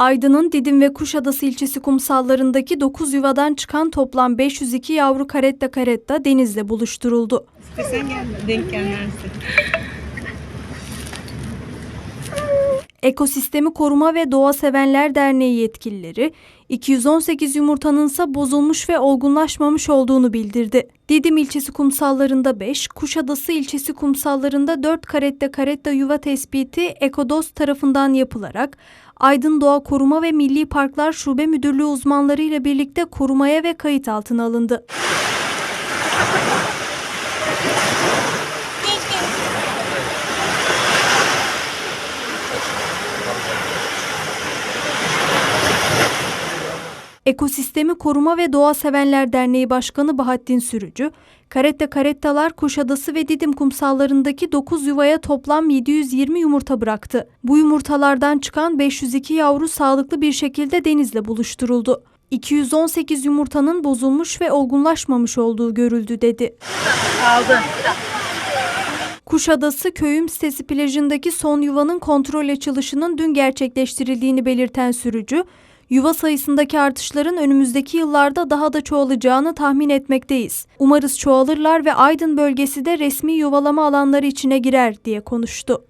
Aydın'ın Didim ve Kuşadası ilçesi kumsallarındaki 9 yuvadan çıkan toplam 502 yavru karetta karetta denizle buluşturuldu. İstesen gel, denk gelmezsin. Ekosistemi Koruma ve Doğa Sevenler Derneği yetkilileri 218 yumurtanın ise bozulmuş ve olgunlaşmamış olduğunu bildirdi. Didim ilçesi kumsallarında 5, Kuşadası ilçesi kumsallarında 4 karetta karetta yuva tespiti Ekodos tarafından yapılarak Aydın Doğa Koruma ve Milli Parklar Şube Müdürlüğü uzmanları ile birlikte korumaya ve kayıt altına alındı. Ekosistemi Koruma ve Doğa Sevenler Derneği Başkanı Bahattin Sürücü, Karetta Karettalar Kuşadası ve Didim kumsallarındaki 9 yuvaya toplam 720 yumurta bıraktı. Bu yumurtalardan çıkan 502 yavru sağlıklı bir şekilde denizle buluşturuldu. 218 yumurtanın bozulmuş ve olgunlaşmamış olduğu görüldü dedi. Aldı. Kuşadası Köyüm sitesi plajındaki son yuvanın kontrol açılışının dün gerçekleştirildiğini belirten sürücü, yuva sayısındaki artışların önümüzdeki yıllarda daha da çoğalacağını tahmin etmekteyiz. Umarız çoğalırlar ve Aydın bölgesi de resmi yuvalama alanları içine girer diye konuştu.